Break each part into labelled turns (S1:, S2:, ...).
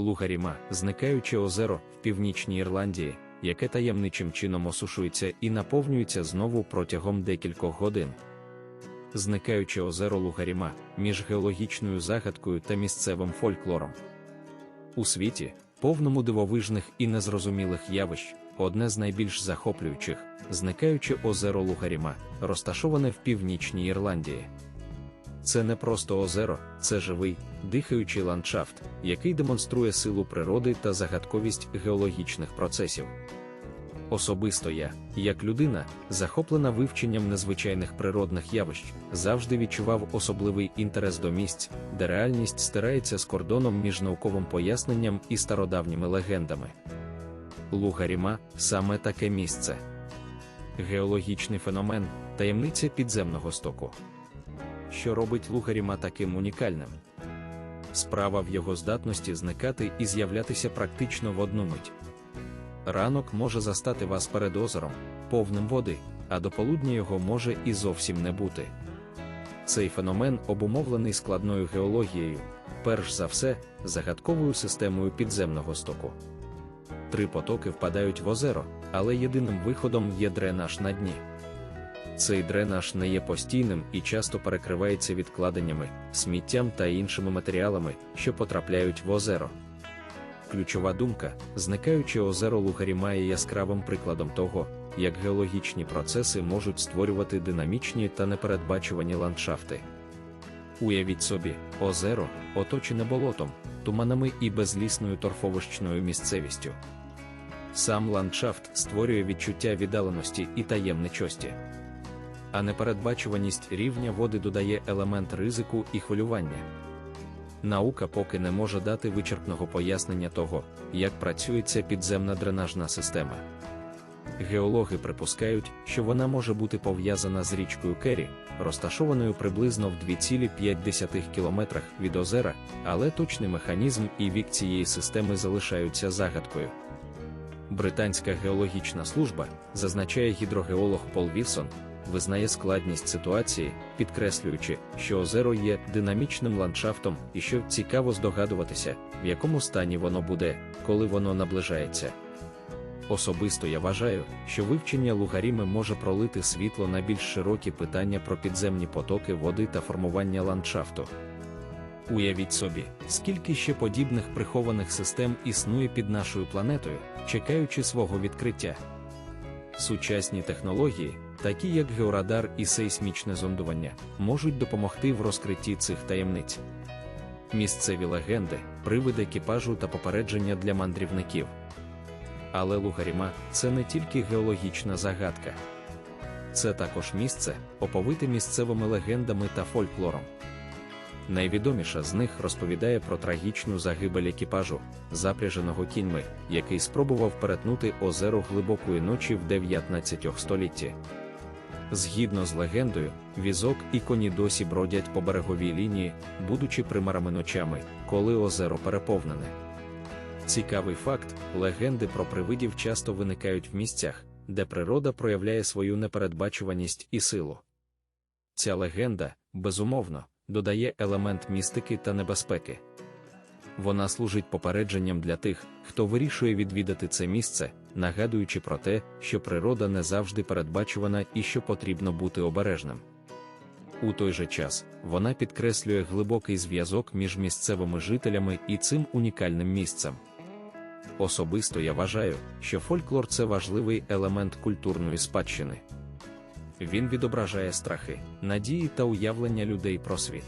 S1: Лугаріма, зникаюче озеро в північній Ірландії, яке таємничим чином осушується і наповнюється знову протягом декількох годин. Зникаюче озеро Лугаріма між геологічною загадкою та місцевим фольклором. У світі, повному дивовижних і незрозумілих явищ, одне з найбільш захоплюючих, зникаюче озеро Лугаріма, розташоване в північній Ірландії. Це не просто озеро, це живий, дихаючий ландшафт, який демонструє силу природи та загадковість геологічних процесів. Особисто я, як людина, захоплена вивченням незвичайних природних явищ, завжди відчував особливий інтерес до місць, де реальність стирається з кордоном між науковим поясненням і стародавніми легендами. Лугаріма саме таке місце. Геологічний феномен таємниця підземного стоку. Що робить Лугаріма таким унікальним? Справа в його здатності зникати і з'являтися практично в одну мить. Ранок може застати вас перед озером, повним води, а до полудня його може і зовсім не бути. Цей феномен обумовлений складною геологією, перш за все, загадковою системою підземного стоку. Три потоки впадають в озеро, але єдиним виходом є дренаж на дні. Цей дренаж не є постійним і часто перекривається відкладеннями, сміттям та іншими матеріалами, що потрапляють в озеро. Ключова думка, зникаюче озеро Лугаріма є яскравим прикладом того, як геологічні процеси можуть створювати динамічні та непередбачувані ландшафти. Уявіть собі, озеро, оточене болотом, туманами і безлісною торфовищною місцевістю. Сам ландшафт створює відчуття віддаленості і таємничості. А непередбачуваність рівня води додає елемент ризику і хвилювання. Наука поки не може дати вичерпного пояснення того, як працює ця підземна дренажна система. Геологи припускають, що вона може бути пов'язана з річкою Керрі, розташованою приблизно в 2,5 кілометрах від озера, але точний механізм і вік цієї системи залишаються загадкою. Британська геологічна служба, зазначає гідрогеолог Пол Вілсон, визнає складність ситуації, підкреслюючи, що озеро є динамічним ландшафтом і що цікаво здогадуватися, в якому стані воно буде, коли воно наближається. Особисто я вважаю, що вивчення лугаріми може пролити світло на більш широкі питання про підземні потоки води та формування ландшафту. Уявіть собі, скільки ще подібних прихованих систем існує під нашою планетою, чекаючи свого відкриття. Сучасні технології, такі як георадар і сейсмічне зондування, можуть допомогти в розкритті цих таємниць. Місцеві легенди, привид екіпажу та попередження для мандрівників. Але Лугаріма це не тільки геологічна загадка, це також місце, оповите місцевими легендами та фольклором. Найвідоміша з них розповідає про трагічну загибель екіпажу, запряженого кіньми, який спробував перетнути озеро глибокої ночі в 19 столітті. Згідно з легендою, візок і коні досі бродять по береговій лінії, будучи примарами ночами, коли озеро переповнене. Цікавий факт: легенди про привидів часто виникають в місцях, де природа проявляє свою непередбачуваність і силу. Ця легенда, безумовно, додає елемент містики та небезпеки. Вона служить попередженням для тих, хто вирішує відвідати це місце, нагадуючи про те, що природа не завжди передбачувана і що потрібно бути обережним. У той же час вона підкреслює глибокий зв'язок між місцевими жителями і цим унікальним місцем. Особисто я вважаю, що фольклор це важливий елемент культурної спадщини. Він відображає страхи, надії та уявлення людей про світ.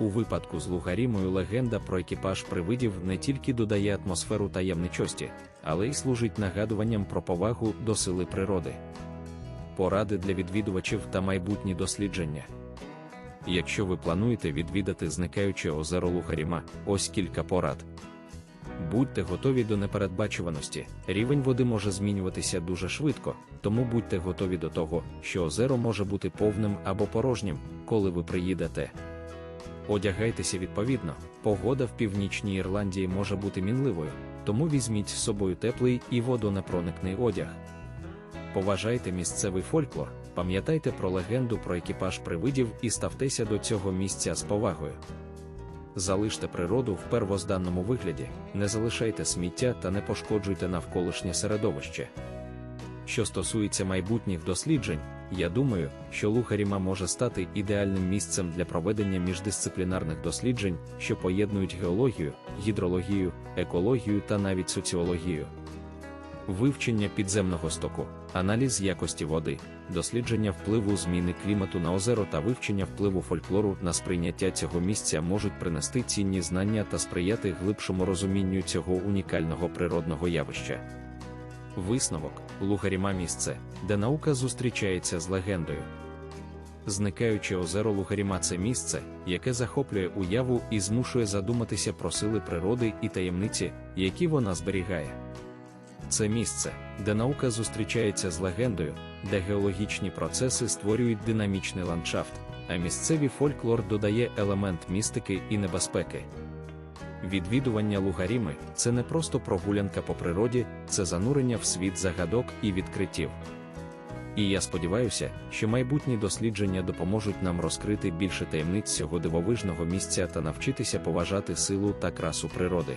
S1: У випадку з Лугарімою легенда про екіпаж привидів не тільки додає атмосферу таємничості, але й служить нагадуванням про повагу до сили природи. Поради для відвідувачів та майбутні дослідження. Якщо ви плануєте відвідати зникаюче озеро Лугаріма, ось кілька порад. Будьте готові до непередбачуваності, рівень води може змінюватися дуже швидко, тому будьте готові до того, що озеро може бути повним або порожнім, коли ви приїдете. Одягайтеся відповідно, погода в північній Ірландії може бути мінливою, тому візьміть з собою теплий і водонепроникний одяг. Поважайте місцевий фольклор, пам'ятайте про легенду про екіпаж привидів і ставтеся до цього місця з повагою. залиште природу в первозданному вигляді, не залишайте сміття та не пошкоджуйте навколишнє середовище. Що стосується майбутніх досліджень, я думаю, що Лухаріма може стати ідеальним місцем для проведення міждисциплінарних досліджень, що поєднують геологію, гідрологію, екологію та навіть соціологію. Вивчення підземного стоку, аналіз якості води, дослідження впливу зміни клімату на озеро та вивчення впливу фольклору на сприйняття цього місця можуть принести цінні знання та сприяти глибшому розумінню цього унікального природного явища. Висновок Лугаріма місце, де наука зустрічається з легендою. Зникаюче озеро Лугаріма це місце, яке захоплює уяву і змушує задуматися про сили природи і таємниці, які вона зберігає. Це місце, де наука зустрічається з легендою, де геологічні процеси створюють динамічний ландшафт, а місцевий фольклор додає елемент містики і небезпеки. Відвідування Лугаріми це не просто прогулянка по природі, це занурення в світ загадок і відкриттів. І я сподіваюся, що майбутні дослідження допоможуть нам розкрити більше таємниць цього дивовижного місця та навчитися поважати силу та красу природи.